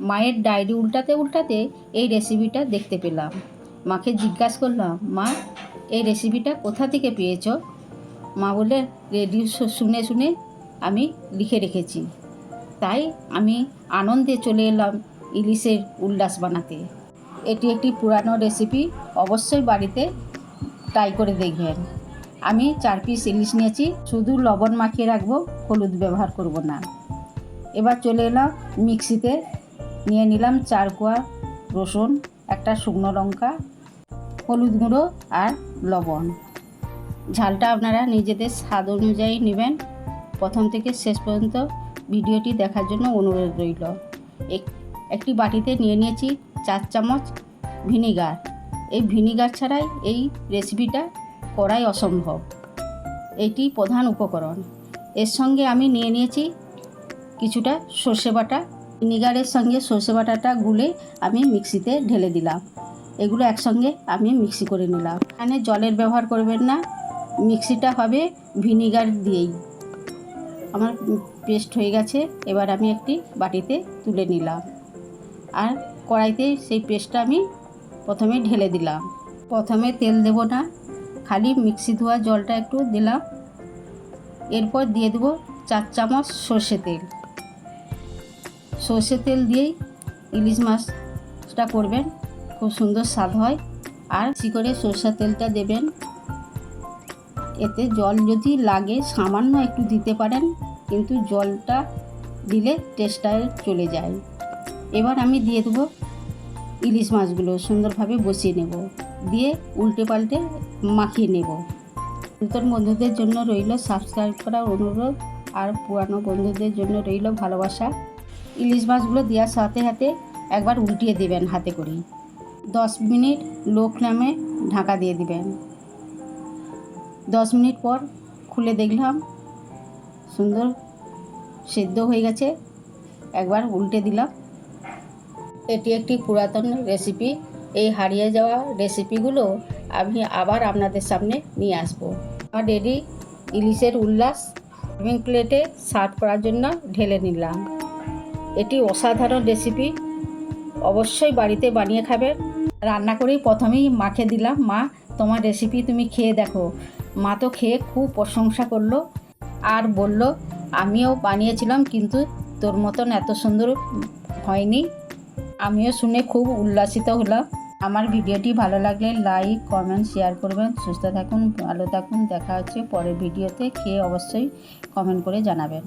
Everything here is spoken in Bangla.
মায়ের ডায়েরি উল্টাতে উল্টাতে এই রেসিপিটা দেখতে পেলাম। মাকে জিজ্ঞাসা করলাম, মা, এই রেসিপিটা কোথা থেকে পেয়েছ? মা বলে রেডিও শুনে শুনে আমি লিখে রেখেছি। তাই আমি আনন্দে চলে এলাম ইলিশের উল্লাস বানাতে। এটি একটি পুরানো রেসিপি অবশ্যই বাড়িতে ট্রাই করে দেখবেন। আমি চার পিস ইলিশ নিয়েছি, শুধু লবণ মাখিয়ে রাখব, হলুদ ব্যবহার করব না। এবার চলে এলাম মিক্সিতে নিয়ে নিলাম চার কোয়া রসুন, একটা শুকনো লঙ্কা, হলুদ গুঁড়ো আর লবণ। ঝালটা আপনারা নিজেদের স্বাদ অনুযায়ী নেবেন। প্রথম থেকে শেষ পর্যন্ত ভিডিওটি দেখার জন্য অনুরোধ রইল। এক- একটি বাটিতে নিয়ে নিয়েছি চার চামচ ভিনিগার। এই ভিনিগার ছাড়াই এই রেসিপিটা করাই অসম্ভব। এটি প্রধান উপকরণ। এর সঙ্গে আমি নিয়ে নিয়েছি কিছুটা সর্ষে বাটা ভিনিগারের সঙ্গে সর্ষে বাটাটা গুলে আমি মিক্সিতে ঢেলে দিলাম। এগুলো একসঙ্গে আমি মিক্সি করে নিলাম। এখানে জলের ব্যবহার করবেন না, মিক্সিটা হবে ভিনিগার দিয়েই। আমার পেস্ট হয়ে গেছে, এবার আমি একটি বাটিতে তুলে নিলাম। আর কড়াইতে সেই পেস্টটা আমি প্রথমে ঢেলে দিলাম। প্রথমে তেল দেব না, খালি মিক্সি ধোয়া জলটা একটু দিলাম। এরপর দিয়ে দেবো চার চামচ সর্ষে তেল। সর্ষে তেল দিয়েই ইলিশ মাছটা করবেন। খুব সুন্দর স্বাদ হয়। আর বেশি করে সর্ষের তেলটা দেবেন। এতে জল যদি লাগে, সামান্য একটু দিতে পারেন, কিন্তু জলটা দিলে টেস্টটা চলে যায়। এবার আমি দিয়ে দেবো ইলিশ মাছগুলো, সুন্দরভাবে বসিয়ে নেব। দিয়ে উল্টে পাল্টে মাখিয়ে নেব। নতুন বন্ধুদের জন্য রইল সাবস্ক্রাইব করার অনুরোধ। আর পুরানো বন্ধুদের জন্য রইল ভালোবাসা। ইলিশ মাছগুলো দেওয়ার সাথে সাথে একবার উল্টিয়ে দেবেন হাতে করে দশ মিনিট লো ফ্লেমে ঢাকা দিয়ে দিবেন। দশ মিনিট পর খুলে দেখলাম সুন্দর সেদ্ধ হয়ে গেছে। একবার উল্টে দিলাম। এটি একটি পুরাতন রেসিপি। এই হারিয়ে যাওয়া রেসিপিগুলো আমি আবার আপনাদের সামনে নিয়ে আসব। আমার রেডি ইলিশের উল্লাস প্লেটে সার্ভ করার জন্য ঢেলে নিলাম। এটি অসাধারণ রেসিপি অবশ্যই বাড়িতে বানিয়ে খাবে। রান্না করেই প্রথমেই মাকে দিলাম, মা, তোমার রেসিপি তুমি খেয়ে দেখো। মা তো খেয়ে খুব প্রশংসা করল আর বলল, আমিও বানিয়েছিলাম কিন্তু তোর মতন এত সুন্দর হয়নি। আমিও শুনে খুব উল্লাসিত হলাম। আমার ভিডিওটি ভালো লাগলে লাইক কমেন্ট শেয়ার করবেন। সুস্থ থাকুন, ভালো থাকুন। দেখা হচ্ছে পরের ভিডিওতে। খেয়ে অবশ্যই কমেন্ট করে জানাবেন।